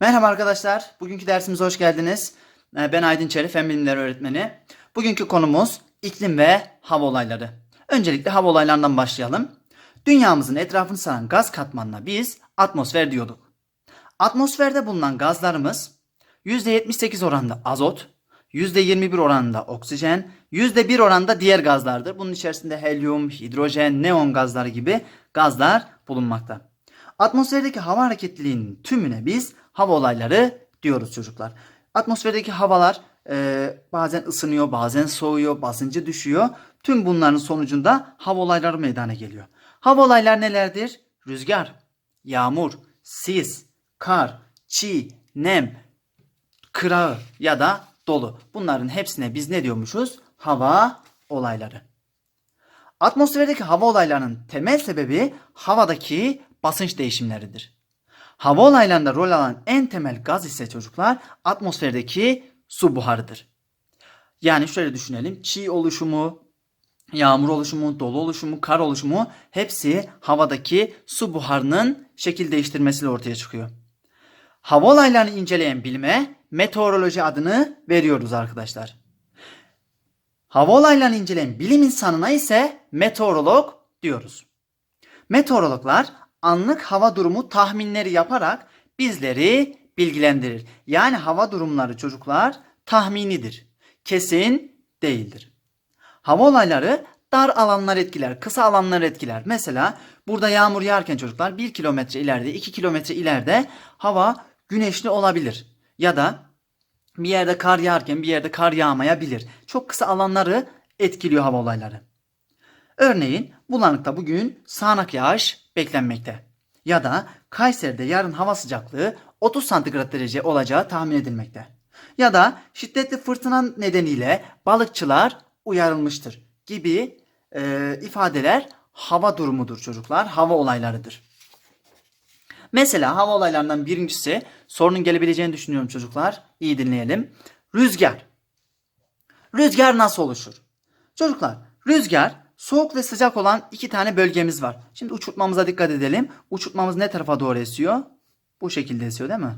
Merhaba arkadaşlar. Bugünkü dersimize hoş geldiniz. Ee, Ben Aydın Çeri, Fen Bilimleri Öğretmeni. Bugünkü konumuz iklim ve hava olayları. Öncelikle hava olaylarından başlayalım. Dünyamızın etrafını saran gaz katmanına biz atmosfer diyorduk. Atmosferde bulunan gazlarımız %78 oranında azot, %21 oranında oksijen, %1 oranında diğer gazlardır. Bunun içerisinde helyum, hidrojen, neon gazları gibi gazlar bulunmakta. Atmosferdeki hava hareketliliğinin tümüne biz hava olayları diyoruz çocuklar. Atmosferdeki havalar e, bazen ısınıyor, bazen soğuyor, basıncı düşüyor. Tüm bunların sonucunda hava olayları meydana geliyor. Hava olaylar nelerdir? Rüzgar, yağmur, sis, kar, çiğ, nem, kırağı ya da dolu. Bunların hepsine biz ne diyormuşuz? Hava olayları. Atmosferdeki hava olaylarının temel sebebi havadaki basınç değişimleridir. Hava olaylarında rol alan en temel gaz ise çocuklar atmosferdeki su buharıdır. Yani şöyle düşünelim. Çiğ oluşumu, yağmur oluşumu, dolu oluşumu, kar oluşumu hepsi havadaki su buharının şekil değiştirmesiyle ortaya çıkıyor. Hava olaylarını inceleyen bilime meteoroloji adını veriyoruz arkadaşlar. Hava olaylarını inceleyen bilim insanına ise meteorolog diyoruz. Meteorologlar anlık hava durumu tahminleri yaparak bizleri bilgilendirir. Yani hava durumları çocuklar tahminidir. Kesin değildir. Hava olayları dar alanlar etkiler, kısa alanlar etkiler. Mesela burada yağmur yağarken çocuklar 1 kilometre ileride, 2 kilometre ileride hava güneşli olabilir. Ya da bir yerde kar yağarken bir yerde kar yağmayabilir. Çok kısa alanları etkiliyor hava olayları. Örneğin Bulanık'ta bugün sağanak yağış beklenmekte. Ya da Kayseri'de yarın hava sıcaklığı 30 santigrat derece olacağı tahmin edilmekte. Ya da şiddetli fırtına nedeniyle balıkçılar uyarılmıştır gibi e, ifadeler hava durumudur çocuklar, hava olaylarıdır. Mesela hava olaylarından birincisi sorunun gelebileceğini düşünüyorum çocuklar. İyi dinleyelim. Rüzgar. Rüzgar nasıl oluşur? Çocuklar rüzgar soğuk ve sıcak olan iki tane bölgemiz var. Şimdi uçurtmamıza dikkat edelim. Uçurtmamız ne tarafa doğru esiyor? Bu şekilde esiyor değil mi?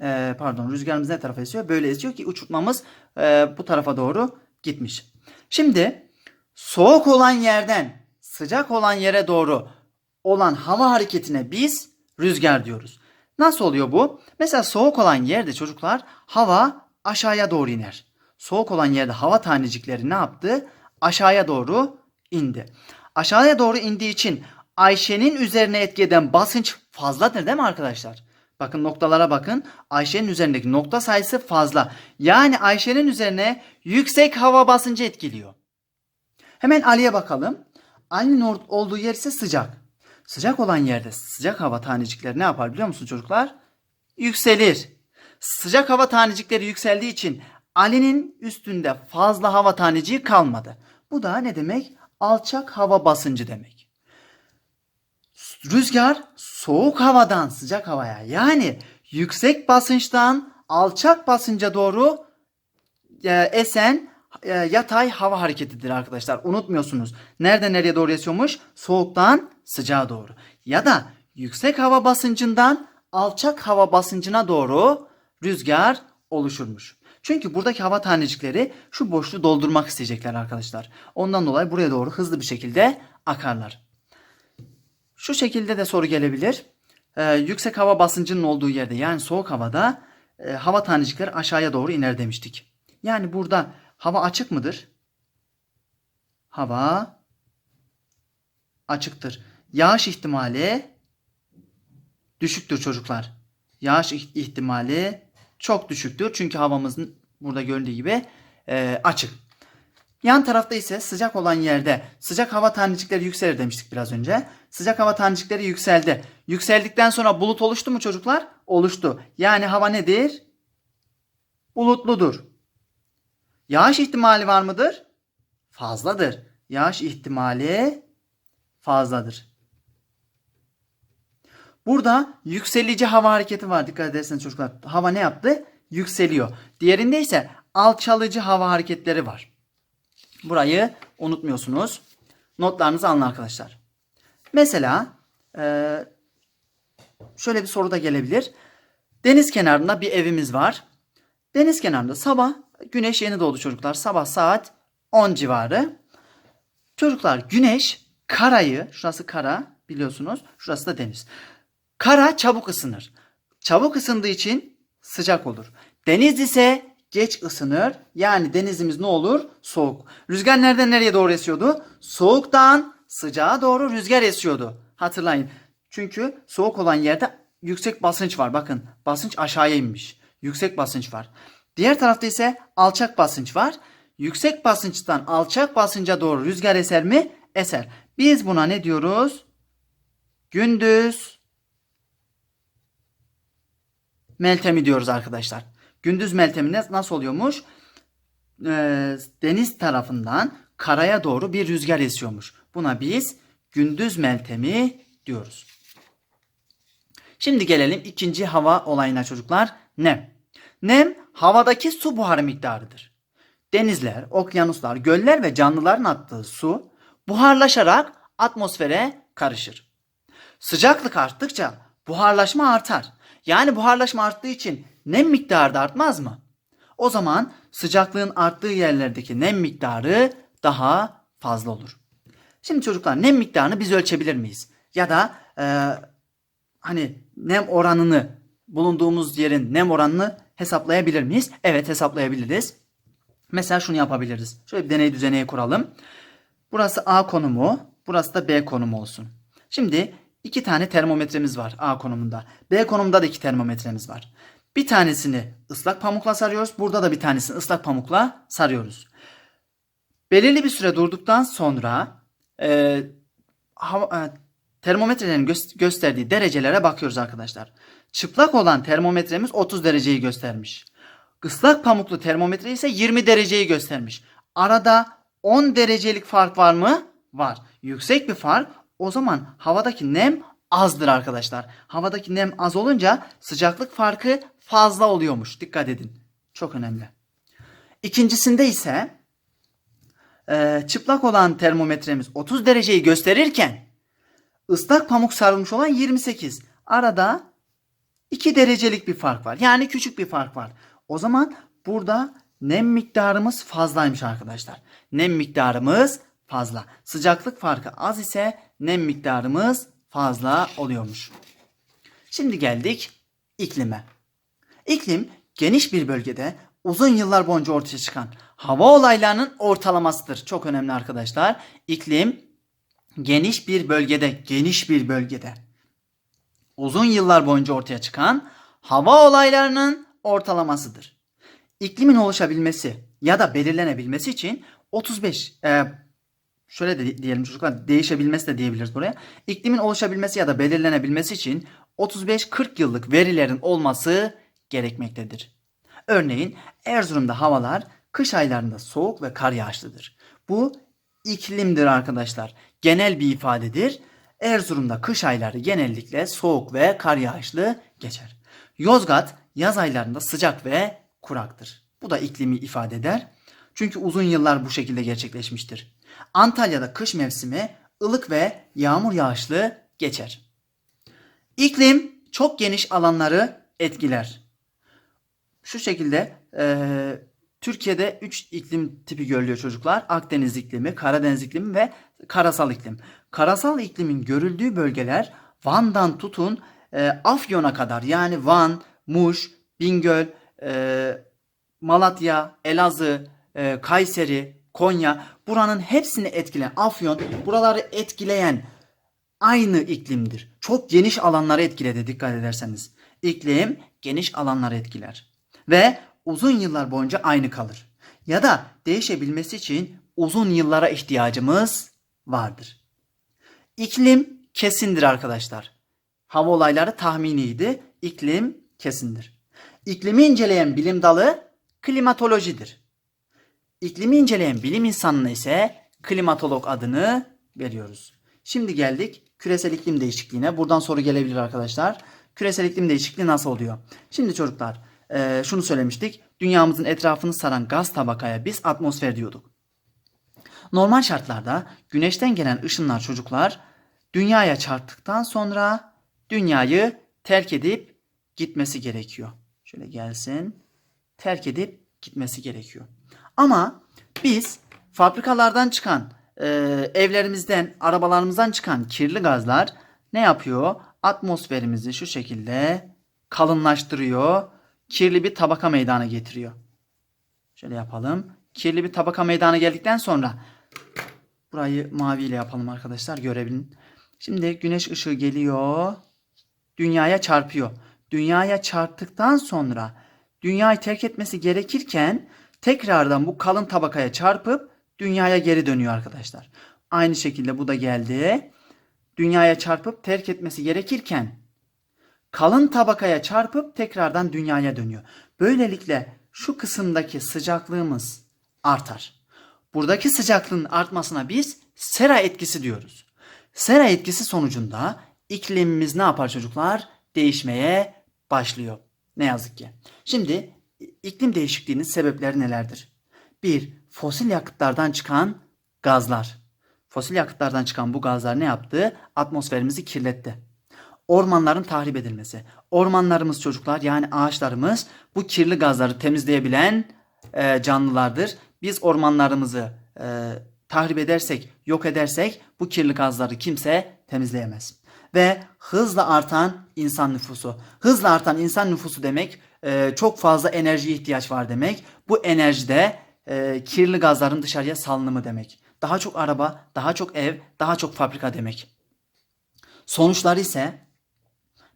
Ee, pardon rüzgarımız ne tarafa esiyor? Böyle esiyor ki uçurtmamız e, bu tarafa doğru gitmiş. Şimdi soğuk olan yerden sıcak olan yere doğru olan hava hareketine biz rüzgar diyoruz. Nasıl oluyor bu? Mesela soğuk olan yerde çocuklar hava aşağıya doğru iner. Soğuk olan yerde hava tanecikleri ne yaptı? Aşağıya doğru indi. Aşağıya doğru indiği için Ayşe'nin üzerine etki basınç fazladır değil mi arkadaşlar? Bakın noktalara bakın. Ayşe'nin üzerindeki nokta sayısı fazla. Yani Ayşe'nin üzerine yüksek hava basıncı etkiliyor. Hemen Ali'ye bakalım. Ali'nin olduğu yer ise sıcak. Sıcak olan yerde sıcak hava tanecikleri ne yapar biliyor musun çocuklar? Yükselir. Sıcak hava tanecikleri yükseldiği için Ali'nin üstünde fazla hava taneciği kalmadı. Bu da ne demek? Alçak hava basıncı demek. Rüzgar soğuk havadan sıcak havaya yani yüksek basınçtan alçak basınca doğru e, esen e, yatay hava hareketidir arkadaşlar. Unutmuyorsunuz. Nereden nereye doğru esiyormuş? Soğuktan sıcağa doğru. Ya da yüksek hava basıncından alçak hava basıncına doğru rüzgar oluşurmuş. Çünkü buradaki hava tanecikleri şu boşluğu doldurmak isteyecekler arkadaşlar. Ondan dolayı buraya doğru hızlı bir şekilde akarlar. Şu şekilde de soru gelebilir. Ee, yüksek hava basıncının olduğu yerde yani soğuk havada e, hava tanecikleri aşağıya doğru iner demiştik. Yani burada hava açık mıdır? Hava açıktır. Yağış ihtimali düşüktür çocuklar. Yağış iht- ihtimali çok düşüktür. Çünkü havamızın burada görüldüğü gibi e, açık. Yan tarafta ise sıcak olan yerde sıcak hava tanecikleri yükselir demiştik biraz önce. Sıcak hava tanecikleri yükseldi. Yükseldikten sonra bulut oluştu mu çocuklar? Oluştu. Yani hava nedir? Bulutludur. Yağış ihtimali var mıdır? Fazladır. Yağış ihtimali fazladır. Burada yükselici hava hareketi var. Dikkat ederseniz çocuklar. Hava ne yaptı? Yükseliyor. Diğerinde ise alçalıcı hava hareketleri var. Burayı unutmuyorsunuz. Notlarınızı alın arkadaşlar. Mesela eee, şöyle bir soru da gelebilir. Deniz kenarında bir evimiz var. Deniz kenarında sabah güneş yeni doğdu çocuklar. Sabah saat 10 civarı. Çocuklar güneş karayı, şurası kara biliyorsunuz. Şurası da deniz. Kara çabuk ısınır. Çabuk ısındığı için sıcak olur. Deniz ise geç ısınır. Yani denizimiz ne olur? Soğuk. Rüzgar nereden nereye doğru esiyordu? Soğuktan sıcağa doğru rüzgar esiyordu. Hatırlayın. Çünkü soğuk olan yerde yüksek basınç var. Bakın basınç aşağıya inmiş. Yüksek basınç var. Diğer tarafta ise alçak basınç var. Yüksek basınçtan alçak basınca doğru rüzgar eser mi? Eser. Biz buna ne diyoruz? Gündüz meltemi diyoruz arkadaşlar. Gündüz meltemi nasıl oluyormuş? Ee, deniz tarafından karaya doğru bir rüzgar esiyormuş. Buna biz gündüz meltemi diyoruz. Şimdi gelelim ikinci hava olayına çocuklar. Nem. Nem havadaki su buharı miktarıdır. Denizler, okyanuslar, göller ve canlıların attığı su buharlaşarak atmosfere karışır. Sıcaklık arttıkça buharlaşma artar. Yani buharlaşma arttığı için nem miktarı da artmaz mı? O zaman sıcaklığın arttığı yerlerdeki nem miktarı daha fazla olur. Şimdi çocuklar nem miktarını biz ölçebilir miyiz? Ya da e, hani nem oranını bulunduğumuz yerin nem oranını hesaplayabilir miyiz? Evet hesaplayabiliriz. Mesela şunu yapabiliriz. Şöyle bir deney düzeneye kuralım. Burası A konumu, burası da B konumu olsun. Şimdi iki tane termometremiz var A konumunda. B konumunda da iki termometremiz var. Bir tanesini ıslak pamukla sarıyoruz. Burada da bir tanesini ıslak pamukla sarıyoruz. Belirli bir süre durduktan sonra e, hava, e, termometrelerin gö- gösterdiği derecelere bakıyoruz arkadaşlar. Çıplak olan termometremiz 30 dereceyi göstermiş. Islak pamuklu termometre ise 20 dereceyi göstermiş. Arada 10 derecelik fark var mı? Var. Yüksek bir fark. O zaman havadaki nem azdır arkadaşlar. Havadaki nem az olunca sıcaklık farkı fazla oluyormuş. Dikkat edin. Çok önemli. İkincisinde ise e, çıplak olan termometremiz 30 dereceyi gösterirken ıslak pamuk sarılmış olan 28. Arada 2 derecelik bir fark var. Yani küçük bir fark var. O zaman burada nem miktarımız fazlaymış arkadaşlar. Nem miktarımız fazla. Sıcaklık farkı az ise nem miktarımız fazla oluyormuş. Şimdi geldik iklime. İklim geniş bir bölgede uzun yıllar boyunca ortaya çıkan hava olaylarının ortalamasıdır. Çok önemli arkadaşlar. İklim geniş bir bölgede, geniş bir bölgede uzun yıllar boyunca ortaya çıkan hava olaylarının ortalamasıdır. İklimin oluşabilmesi ya da belirlenebilmesi için 35 e, şöyle de diyelim çocuklar değişebilmesi de diyebiliriz buraya. İklimin oluşabilmesi ya da belirlenebilmesi için 35-40 yıllık verilerin olması gerekmektedir. Örneğin Erzurum'da havalar kış aylarında soğuk ve kar yağışlıdır. Bu iklimdir arkadaşlar. Genel bir ifadedir. Erzurum'da kış ayları genellikle soğuk ve kar yağışlı geçer. Yozgat yaz aylarında sıcak ve kuraktır. Bu da iklimi ifade eder. Çünkü uzun yıllar bu şekilde gerçekleşmiştir. Antalya'da kış mevsimi ılık ve yağmur yağışlı geçer. İklim çok geniş alanları etkiler. Şu şekilde eee, Türkiye'de 3 iklim tipi görülüyor çocuklar. Akdeniz iklimi, Karadeniz iklimi ve karasal iklim. Karasal iklimin görüldüğü bölgeler Van'dan tutun e, Afyon'a kadar yani Van, Muş, Bingöl, e, Malatya, Elazığ, e, Kayseri, Konya buranın hepsini etkileyen Afyon buraları etkileyen aynı iklimdir. Çok geniş alanları etkiledi dikkat ederseniz. İklim geniş alanları etkiler. Ve uzun yıllar boyunca aynı kalır. Ya da değişebilmesi için uzun yıllara ihtiyacımız vardır. İklim kesindir arkadaşlar. Hava olayları tahminiydi. İklim kesindir. İklimi inceleyen bilim dalı klimatolojidir. İklimi inceleyen bilim insanına ise klimatolog adını veriyoruz. Şimdi geldik küresel iklim değişikliğine. Buradan soru gelebilir arkadaşlar. Küresel iklim değişikliği nasıl oluyor? Şimdi çocuklar eee, şunu söylemiştik. Dünyamızın etrafını saran gaz tabakaya biz atmosfer diyorduk. Normal şartlarda güneşten gelen ışınlar çocuklar dünyaya çarptıktan sonra dünyayı terk edip gitmesi gerekiyor. Şöyle gelsin. Terk edip gitmesi gerekiyor. Ama biz fabrikalardan çıkan, e, evlerimizden, arabalarımızdan çıkan kirli gazlar ne yapıyor? Atmosferimizi şu şekilde kalınlaştırıyor. Kirli bir tabaka meydana getiriyor. Şöyle yapalım. Kirli bir tabaka meydana geldikten sonra burayı maviyle yapalım arkadaşlar görebilin. Şimdi güneş ışığı geliyor. Dünyaya çarpıyor. Dünyaya çarptıktan sonra dünyayı terk etmesi gerekirken tekrardan bu kalın tabakaya çarpıp dünyaya geri dönüyor arkadaşlar. Aynı şekilde bu da geldi. Dünyaya çarpıp terk etmesi gerekirken kalın tabakaya çarpıp tekrardan dünyaya dönüyor. Böylelikle şu kısımdaki sıcaklığımız artar. Buradaki sıcaklığın artmasına biz sera etkisi diyoruz. Sera etkisi sonucunda iklimimiz ne yapar çocuklar? Değişmeye başlıyor. Ne yazık ki. Şimdi iklim değişikliğinin sebepleri nelerdir? Bir, fosil yakıtlardan çıkan gazlar. Fosil yakıtlardan çıkan bu gazlar ne yaptı? Atmosferimizi kirletti. Ormanların tahrip edilmesi. Ormanlarımız çocuklar yani ağaçlarımız bu kirli gazları temizleyebilen e, canlılardır. Biz ormanlarımızı e, tahrip edersek, yok edersek bu kirli gazları kimse temizleyemez. Ve hızla artan insan nüfusu. Hızla artan insan nüfusu demek e, çok fazla enerjiye ihtiyaç var demek. Bu enerjide e, kirli gazların dışarıya salınımı demek. Daha çok araba, daha çok ev, daha çok fabrika demek. Sonuçları ise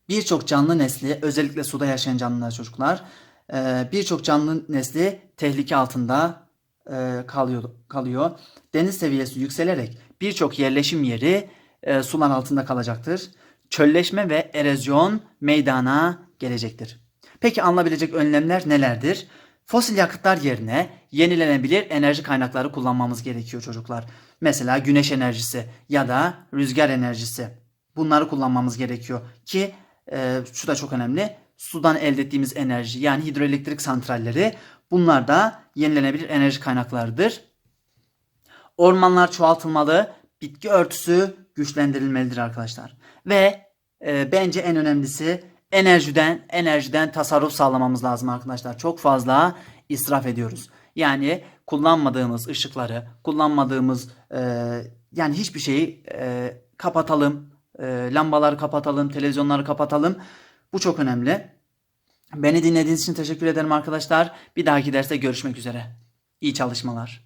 birçok canlı nesli özellikle suda yaşayan canlılar çocuklar e, birçok canlı nesli tehlike altında e, kalıyor, kalıyor. Deniz seviyesi yükselerek birçok yerleşim yeri e, sular altında kalacaktır. Çölleşme ve erozyon meydana gelecektir. Peki alınabilecek önlemler nelerdir? Fosil yakıtlar yerine yenilenebilir enerji kaynakları kullanmamız gerekiyor çocuklar. Mesela güneş enerjisi ya da rüzgar enerjisi. Bunları kullanmamız gerekiyor ki e, şu da çok önemli. Sudan elde ettiğimiz enerji yani hidroelektrik santralleri bunlar da yenilenebilir enerji kaynaklarıdır. Ormanlar çoğaltılmalı, bitki örtüsü güçlendirilmelidir arkadaşlar. Ve e, bence en önemlisi enerjiden enerjiden tasarruf sağlamamız lazım arkadaşlar. Çok fazla israf ediyoruz. Yani kullanmadığımız ışıkları, kullanmadığımız e, yani hiçbir şeyi e, kapatalım, e, lambaları kapatalım, televizyonları kapatalım. Bu çok önemli. Beni dinlediğiniz için teşekkür ederim arkadaşlar. Bir dahaki derste görüşmek üzere. İyi çalışmalar.